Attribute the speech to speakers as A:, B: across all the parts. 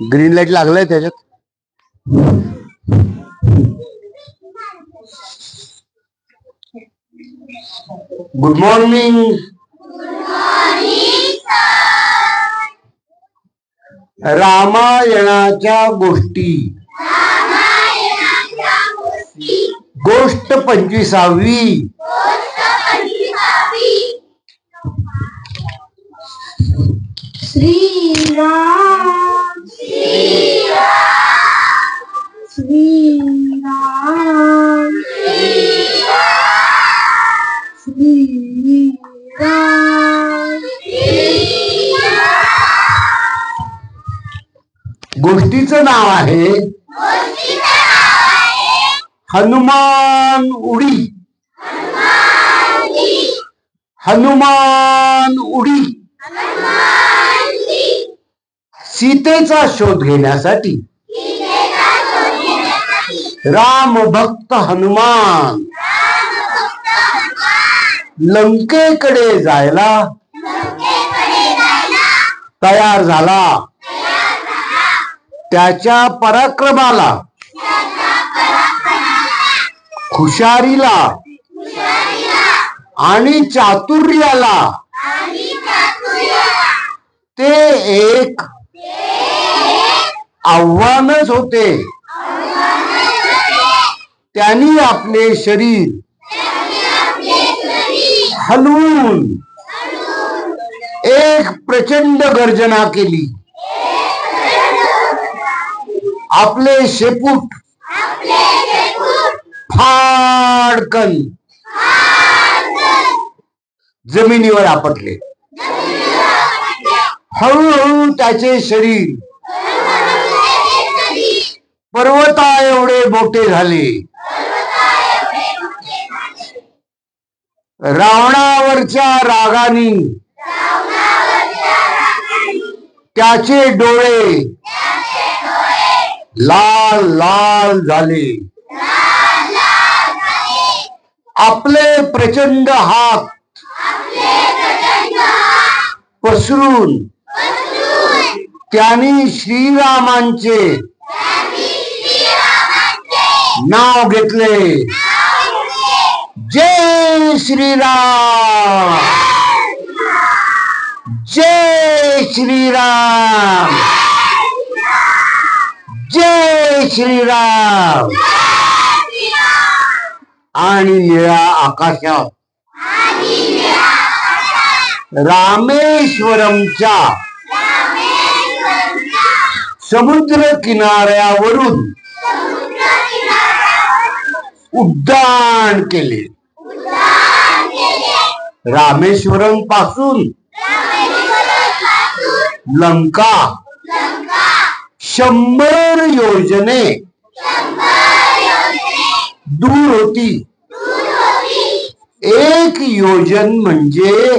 A: Green light लागलाय त्याच्यात. Good morning रामायणाच्या गोष्टी. गोष्ट पंचवीसावी.
B: श्रीराम. श्रीराम
A: गोष्टीचं नाव आहे हनुमान उडी. हनुमान उडी. सीतेचा शोध घेण्यासाठी. राम भक्त हनुमान. लंकेकडे जायला. तयार झाला. त्याच्या पराक्रमाला. खुशारीला. आणि चातुर्याला. ते एक आव्हानच होते. त्यांनी आपले शरीर हलवून एक प्रचंड गर्जना केली. आपले शेपूट फाडकन जमिनीवर आपटले. हळूहळू त्याचे शरीर पर्वता एवढे मोठे झाले. रावणावरच्या रागानी. त्याचे डोळे लाल लाल झाले. आपले प्रचंड हात पसरून त्यांनी श्रीरामांचे नाव घेतले. जय श्रीराम। जय श्रीराम। जय श्रीराम। आणि निळ्या आकाशात रामेश्वरमच्या समुद्र किनाऱ्यावरून उड्डाण केले. रामेश्वरमपासून लंका शंभर योजने दूर होती. एक योजन म्हणजे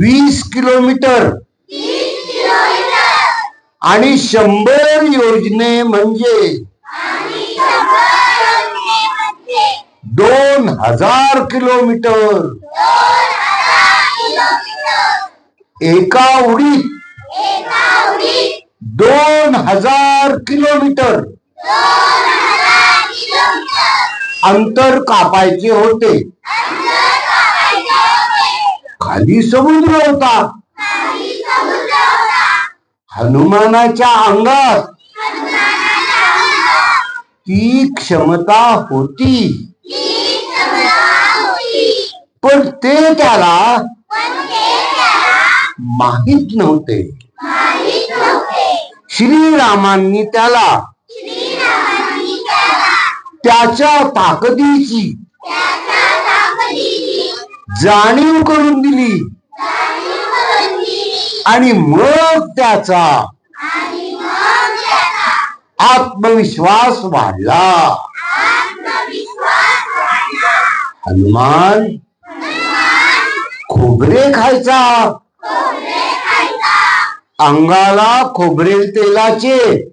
A: वीस किलोमीटर आणि शंभर योजने म्हणजे दोन हजार किलोमीटर. एका उडीत. दोन हजार किलोमीटर. अंतर कापायचे होते. खाली समुद्र होता. हनुमानाच्या अंगात. ती क्षमता होती. पण ते त्याला माहीत नव्हते. श्रीरामांनी त्याला त्याच्या ताकदीची जाणीव करून दिली. आणि मग त्याचा आत्मविश्वास वाढला. हनुमान खोबरे खायचा. अंगाला खोबरेल तेलाचे.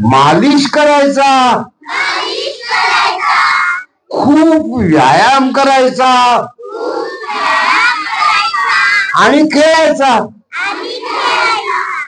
A: मालिश करायचा. खूप व्यायाम करायचा. आणि खेळायचा.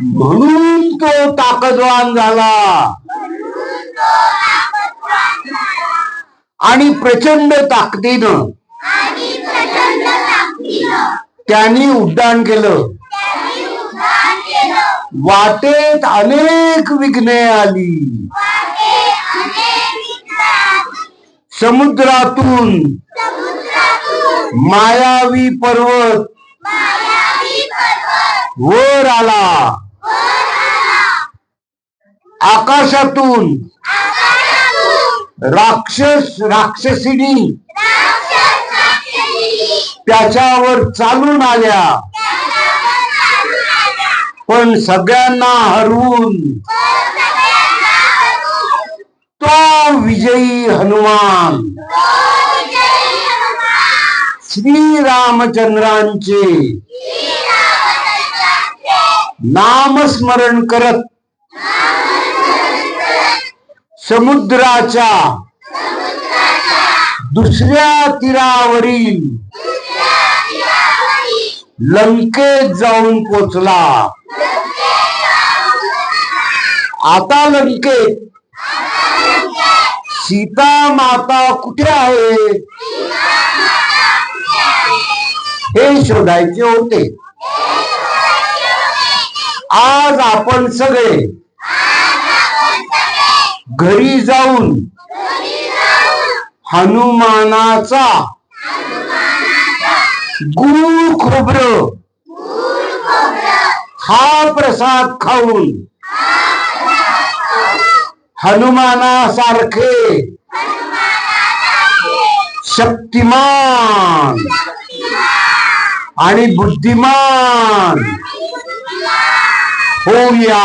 A: म्हणून तो ताकदवान झाला. आणि प्रचंड ताकदीनं त्यांनी उड्डाण केलं. वाटेत अनेक विघ्ने आली. समुद्रातून मायावी पर्वत वर आला. आकाशातून. राक्षस राक्षसिनी. त्याच्यावर चालून आल्या. पण सगळ्यांना हरवून. तो विजयी हनुमान. श्रीरामचंद्रांचे नामस्मरण करत. समुद्राच्या दुसऱ्या तीरावरील लंकेत जाऊन पोचला. आता लंकेत सीता माता कुठे आहे? हे शोधायचे होते. आज आपण सगळे घरी जाऊन हनुमानाचा गुळ खोबर हा प्रसाद खाऊन हनुमानासारखे शक्तिमान आणि बुद्धिमान होऊया.